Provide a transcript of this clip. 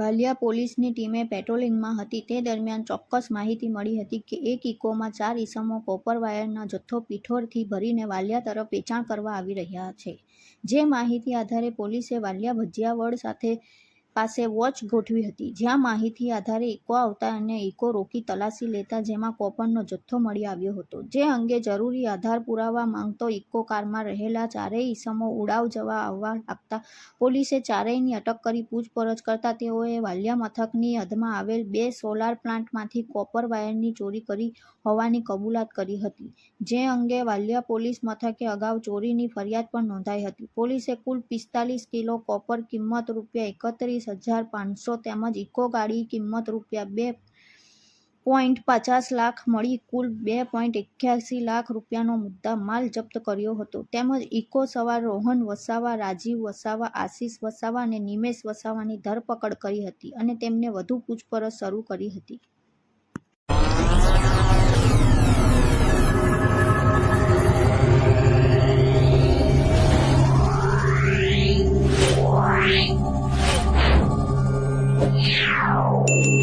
વાલિયા પોલીસની ટીમે પેટ્રોલિંગમાં હતી. તે દરમિયાન ચોક્કસ માહિતી મળી હતી કે એક ઇકોમાં ચાર ઈસમો કોપર વાયરનો જથ્થો પીઠોરથી ભરીને વાલિયા તરફ વેચાણ કરવા આવી રહ્યા છે. જે માહિતી આધારે પોલીસે વાલિયા ભજીયાવડ સાથે પાસે વોચ ગોઠવી હતી. જ્યાં માહિતી આધારે ઇકો આવતા અને ઇકો રોકી તલાશી લેતા જેમાં કોપરનો જથ્થો મળી આવ્યો હતો. જે અંગે જરૂરી આધાર પુરાવા માંગતો ઇકો કારમાં રહેલા ચારેય ઈસમો ઉડાવ જવા આવવા લાગતા પોલીસે ચારેયની અટક કરી પૂછપરછ કરતા તેઓએ વાલિયા મથકની હદમાં આવેલ બે સોલાર પ્લાન્ટમાંથી કોપર વાયરની ચોરી કરી હોવાની કબૂલાત કરી હતી. જે અંગે વાલિયા પોલીસ મથકે અગાઉ ચોરીની ફરિયાદ પણ નોંધાઈ હતી. પોલીસે કુલ પિસ્તાલીસ કિલો કોપર કિંમત રૂપિયા એકત્રીસ હજાર પાંચસો તેમજ ઇકો ગાડી કિંમત રૂપિયા બે પોઈન્ટ પચાસ લાખ મળી. કુલ બે પોઈન્ટ એક્યાસી લાખ રૂપિયાનો મુદ્દા માલ જપ્ત કર્યો હતો. તેમજ ઇકો સવાર રોહન વસાવા, રાજીવ વસાવા, આશીષ વસાવા અને નિમેશ વસાવાની ધરપકડ કરી હતી અને તેમને વધુ પૂછપરછ શરૂ કરી હતી. Yeah.